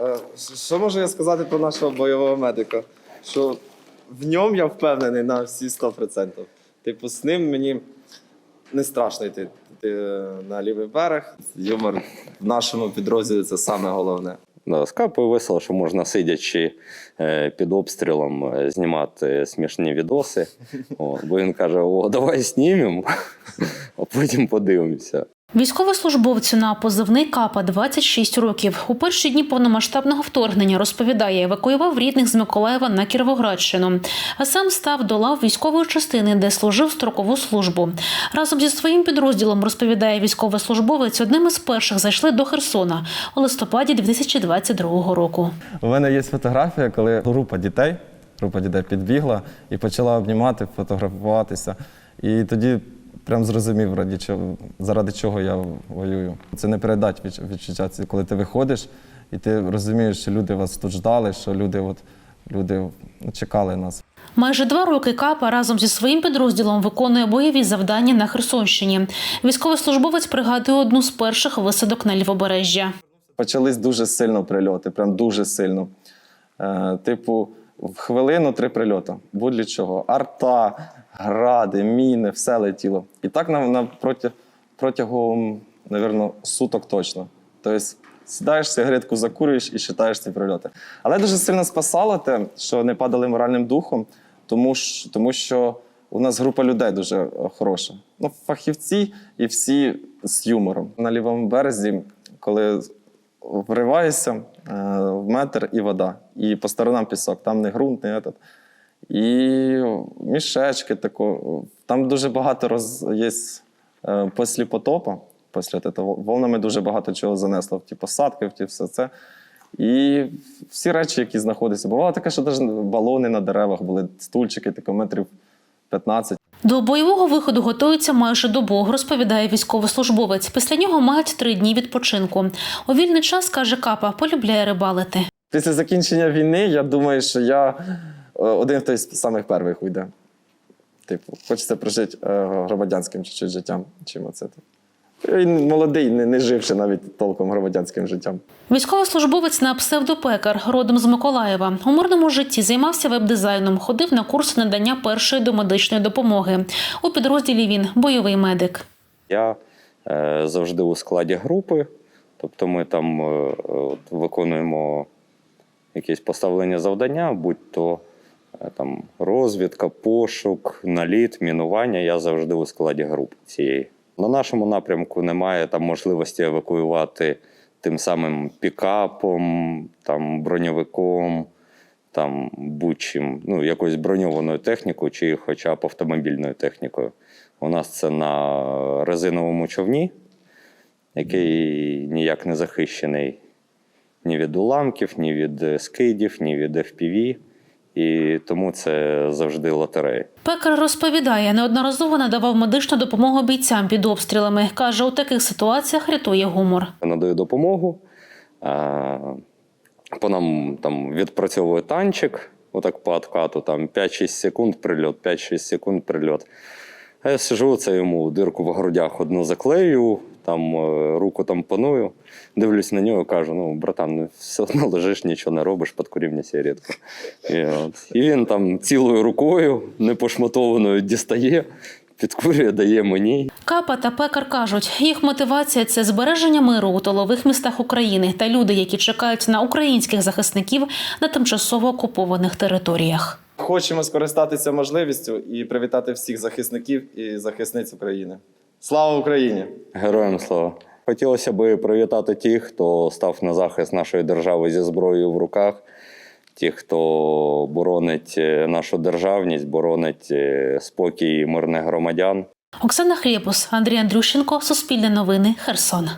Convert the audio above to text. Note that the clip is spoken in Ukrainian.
Е, Що можу я сказати про нашого бойового медика? Що в ньому я впевнений на всі 100%. Типу, з ним мені не страшно йти, йти на лівий берег. Юмор в нашому підрозділі це саме головне. Да, весело, що можна сидячи е, під обстрілом е, знімати смішні відоси. О, бо він каже: О, давай знімемо, а потім подивимося. Військовослужбовцю на позивний КАПа 26 років. У перші дні повномасштабного вторгнення розповідає, евакуював рідних з Миколаєва на Кіровоградщину, а сам став до лав військової частини, де служив строкову службу. Разом зі своїм підрозділом розповідає військовослужбовець. Одним із перших зайшли до Херсона у листопаді 2022 року. У мене є фотографія, коли група дітей, група дітей підбігла і почала обнімати, фотографуватися. І тоді прям зрозумів, раді чого, заради чого я воюю. Це не передать відч- відчуття, це коли ти виходиш і ти розумієш, що люди вас тут ждали, що люди, от, люди чекали нас. Майже два роки КАПа разом зі своїм підрозділом виконує бойові завдання на Херсонщині. Військовослужбовець пригадує одну з перших висадок на лівобережжя. Почались дуже сильно прильоти, прям дуже сильно. Е, типу, в хвилину три прильоти. Будь-для чого. Арта, гради, міни, все летіло. І так на, на проти, протягом, напевно, суток точно. Тобто сідаєш, сигаретку закурюєш і читаєш ці прильоти. Але дуже сильно спасало те, що не падали моральним духом, тому, ж, тому що у нас група людей дуже е, хороша. Ну, фахівці і всі з юмором. На лівому березі, коли вриваєшся е, в метр і вода, і по сторонам пісок, там не ґрунт, не этот. І мішечки тако. Там дуже багато роз... є е, після потопу, після того, волнами дуже багато чого занесло в ті посадки, в ті все це. І всі речі, які знаходяться. Бувало таке, що навіть балони на деревах були, стульчики, тако метрів 15. До бойового виходу готуються майже добу, розповідає військовослужбовець. Після нього мають три дні відпочинку. У вільний час каже Капа, полюбляє рибалити. Після закінчення війни я думаю, що я один хто з самих перших уйде. Типу, хочеться прожити е, громадянським чуть-чуть життям, чим оце. Він молодий, не, не живши навіть толком громадянським життям. Військовослужбовець на псевдопекар, родом з Миколаєва. У мирному житті займався веб-дизайном, ходив на курси надання першої домедичної допомоги. У підрозділі він бойовий медик. Я е, завжди у складі групи, тобто ми там е, от, виконуємо якісь поставлення завдання, будь то е, там, розвідка, пошук, наліт, мінування. Я завжди у складі групи цієї. На нашому напрямку немає там можливості евакуювати тим самим пікапом, там, броньовиком, там, будь-чим, ну, якоюсь броньованою технікою чи хоча б автомобільною технікою. У нас це на резиновому човні, який ніяк не захищений ні від уламків, ні від е, скидів, ні від FPV. І тому це завжди лотерея. Пекар розповідає, неодноразово надавав медичну допомогу бійцям під обстрілами. Каже, у таких ситуаціях рятує гумор. надаю допомогу. По нам там відпрацьовує танчик, отак по откату, там 5-6 секунд прильот, 5-6 секунд прильот. А я сижу, це йому дирку в грудях одну заклею, там е, руку там паную, дивлюсь на нього кажу: ну, братан, ну, все одно лежиш, нічого не робиш, подкурив мені сигаретку. І, от. і він там цілою рукою, непошматованою, дістає, підкурює, дає мені. Капа та пекар кажуть, їх мотивація це збереження миру у тилових містах України та люди, які чекають на українських захисників на тимчасово окупованих територіях. Хочемо скористатися можливістю і привітати всіх захисників і захисниць України. Слава Україні! Героям слава. Хотілося би привітати тих, хто став на захист нашої держави зі зброєю в руках, тих, хто боронить е, нашу державність, боронить спокій спокій мирних громадян. Оксана Хрєпус, Андрій Андрющенко, Суспільне новини, Херсон.